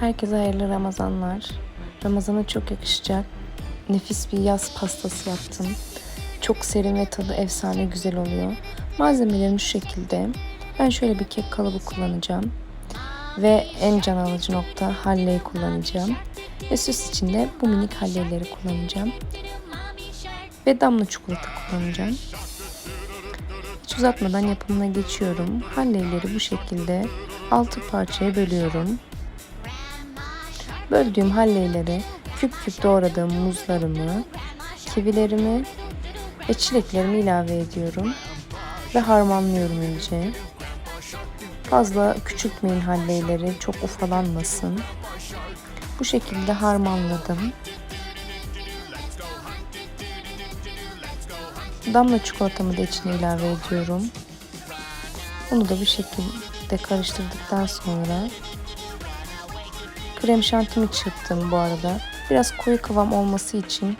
Herkese hayırlı Ramazanlar. Ramazana çok yakışacak nefis bir yaz pastası yaptım. Çok serin ve tadı efsane güzel oluyor. Malzemelerim şu şekilde. Ben şöyle bir kek kalıbı kullanacağım. Ve en can alıcı nokta halleyi kullanacağım. Ve süs için de bu minik halleleri kullanacağım. Ve damla çikolata kullanacağım. Hiç uzatmadan yapımına geçiyorum. Halleyleri bu şekilde 6 parçaya bölüyorum. Böldüğüm halleyleri küp küp doğradığım muzlarımı, kivilerimi ve çileklerimi ilave ediyorum ve harmanlıyorum iyice. Fazla küçültmeyin halleyleri, çok ufalanmasın. Bu şekilde harmanladım. Damla çikolatamı da içine ilave ediyorum. Bunu da bu şekilde karıştırdıktan sonra krem şantimi çırptım bu arada. Biraz koyu kıvam olması için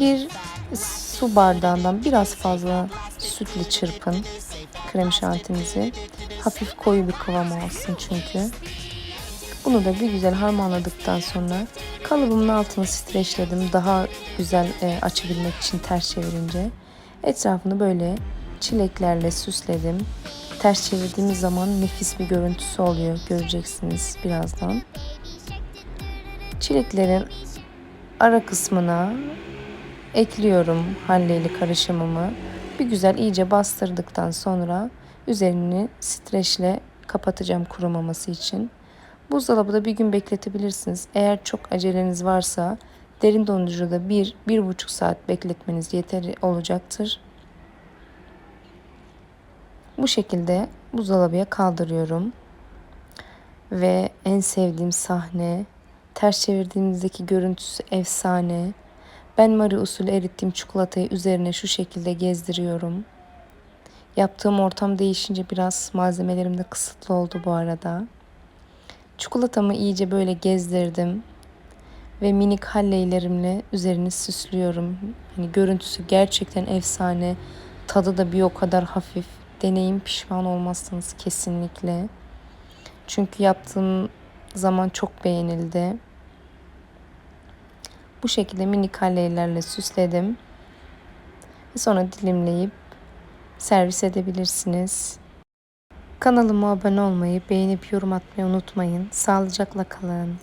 bir su bardağından biraz fazla sütle çırpın krem şantinizi. Hafif koyu bir kıvam alsın çünkü. Bunu da bir güzel harmanladıktan sonra kalıbımın altını streçledim. Daha güzel e, açabilmek için ters çevirince. Etrafını böyle çileklerle süsledim. Ters çevirdiğimiz zaman nefis bir görüntüsü oluyor. Göreceksiniz birazdan. Çileklerin ara kısmına ekliyorum halleyli karışımımı. Bir güzel iyice bastırdıktan sonra üzerini streçle kapatacağım kurumaması için. Buzdolabında bir gün bekletebilirsiniz. Eğer çok aceleniz varsa derin dondurucuda 1-1,5 saat bekletmeniz yeterli olacaktır. Bu şekilde buzdolabıya kaldırıyorum. Ve en sevdiğim sahne ters çevirdiğimizdeki görüntüsü efsane. Ben Marie usulü erittiğim çikolatayı üzerine şu şekilde gezdiriyorum. Yaptığım ortam değişince biraz malzemelerim de kısıtlı oldu bu arada. Çikolatamı iyice böyle gezdirdim ve minik halleylerimle üzerini süslüyorum. Hani görüntüsü gerçekten efsane. Tadı da bir o kadar hafif. Deneyim pişman olmazsınız kesinlikle. Çünkü yaptığım zaman çok beğenildi. Bu şekilde minik halleylerle süsledim. Ve sonra dilimleyip servis edebilirsiniz. Kanalıma abone olmayı, beğenip yorum atmayı unutmayın. Sağlıcakla kalın.